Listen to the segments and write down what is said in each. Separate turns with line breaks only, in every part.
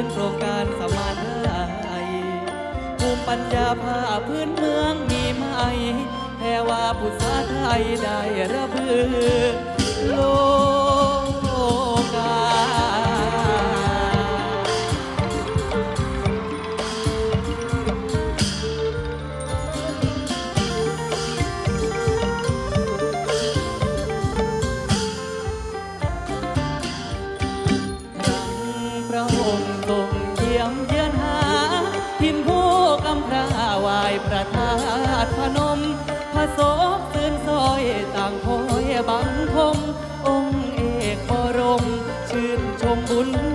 รือโครงการสมานไทยภูมิปัญญาผ้าพื้นเมืองมีไหมแพรว่าภาษาไทย
ได้ระเบือโล
ก บุญ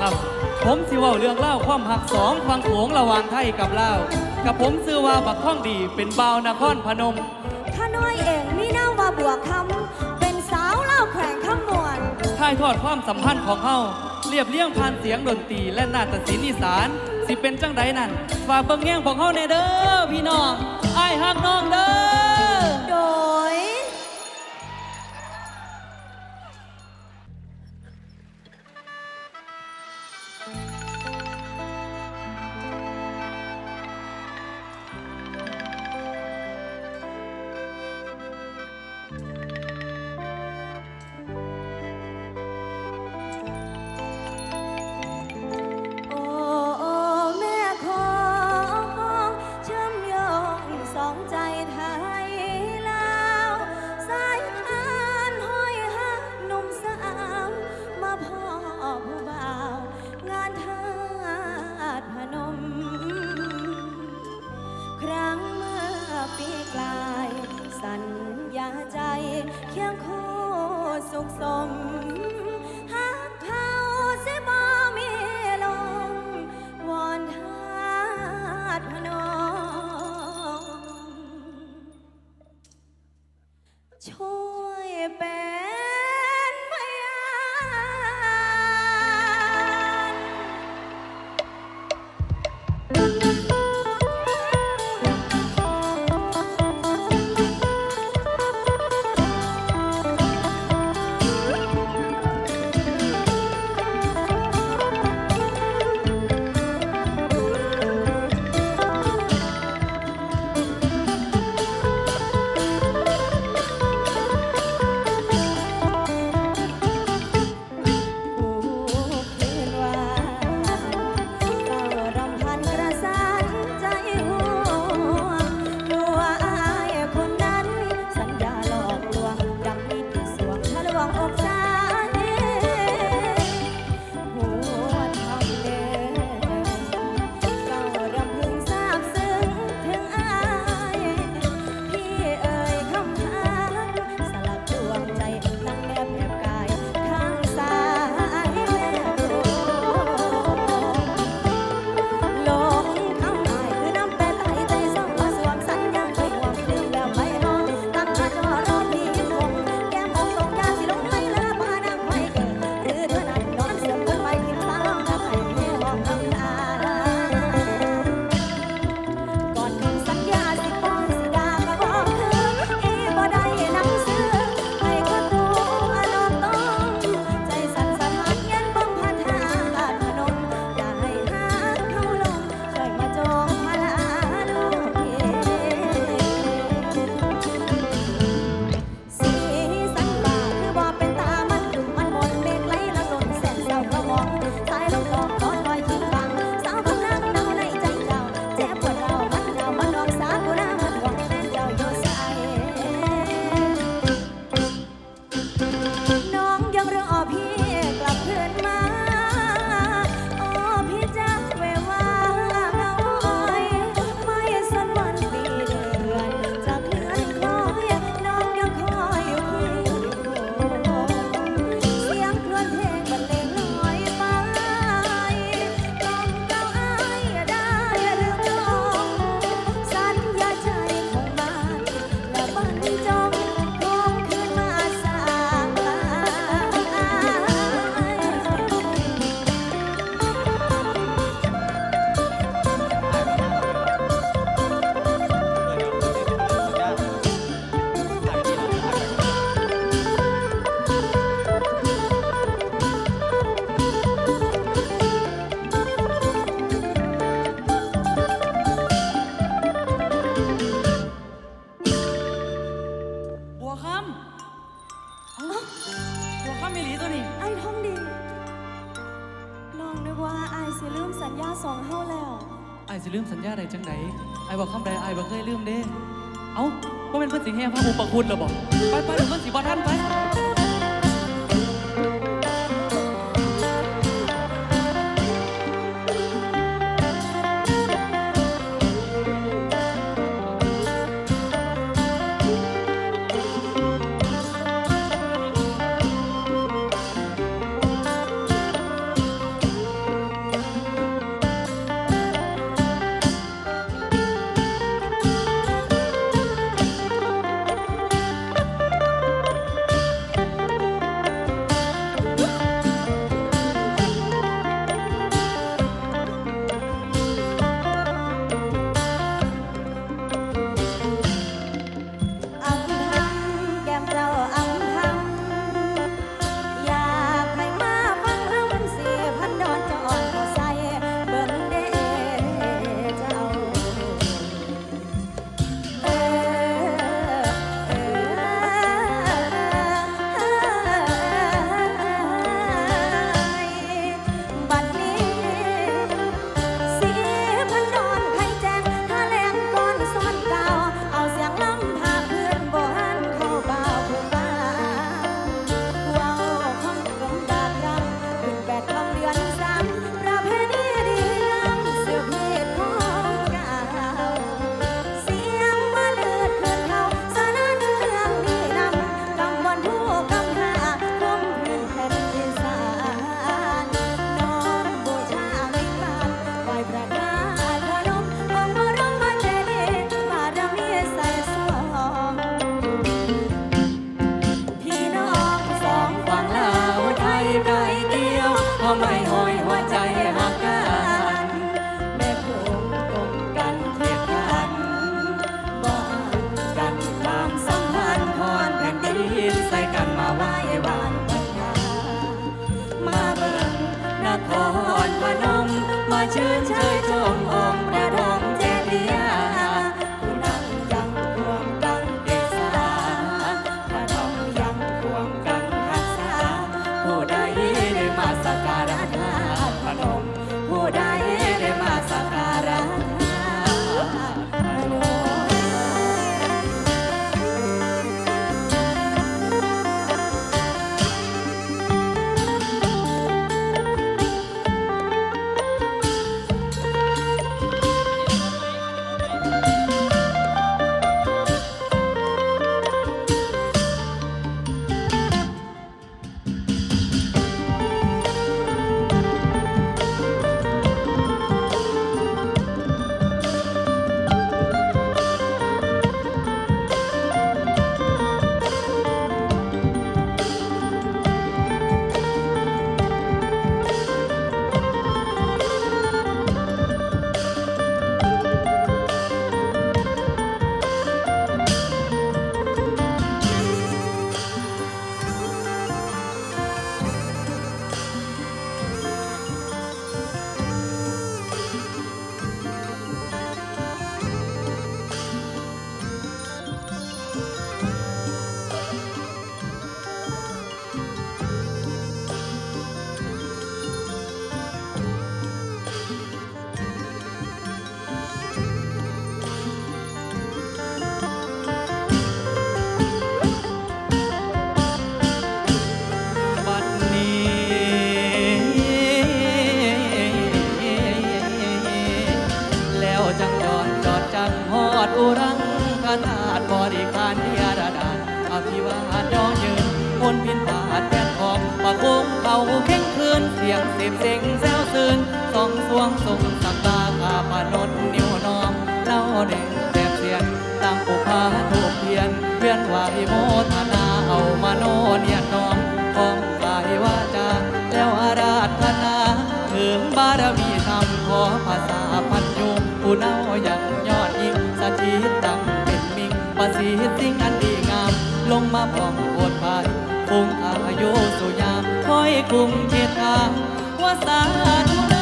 ค
รั
บ ผมสิ
เว่า
เรื่
องเล่าวความหักสองฟังโขงระหว่างไทยกับลาวกับผมซื้อว่าบักท่องดีเป็นบ่าวนครพนม
ข้าน้อยเองมีนามว่าบัวคำเป็นสาวเล่าวแขวงข้ามวน
ถ่ายทอดความสัมพันธ์ของเฮาเรียบเรียงผ่านเสียงดนตรีและนาฏศิลป์อีสานสิเป็นจังใดนั่นฝากเบิ่งแง่งของเฮาแน่เด้อพี่น้องไอ้ายฮักน้องเด้อ
นี่ไอ้ท้องดี น้องนึกว่าไอ้สิลืมสัญญาสองเท่าแล้ว
ไอ้ายสิลืมสัญญาใดจังไหนไอ้บอกคำใดไอ้ายบอกเคยลืมเด้ เอ้าว่าเป็นเพื่อนสิแห่พระอุปคุณเหรอบอกไปไปเดี๋ยวเพื่อนสิบ่ท่านไป
กรุงเทพาว่าสาธุ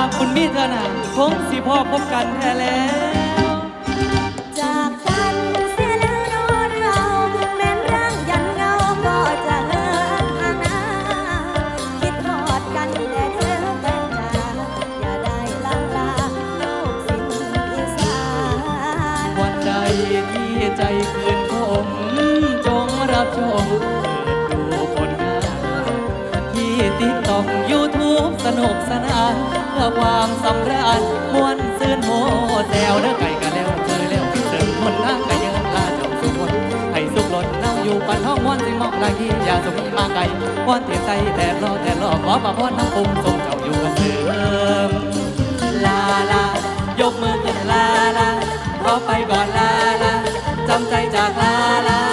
าก
คุ
ณมีเธอหนาคงสิพ่อพบกันแท้แล้ว
นุกสนาน
เพื่อความสำราญมวนซื่นโมแซวเด้อไก่กันแล้วเคยแล้วเดินคนนั่งกะเยินลาจ้าสุคนให้สุขลดนั่งอยู่ปันห้องมวนสิเหมอกลากีอย่าสุขมาไกลวันเตียใจแต่รอแต่รอขอประพรน้ำปุ่มทรงเจ้าอยู่กันเสริมลาลายกมือขึ้นลาลาขอไปก่อนลาลาจำใจจากลาลา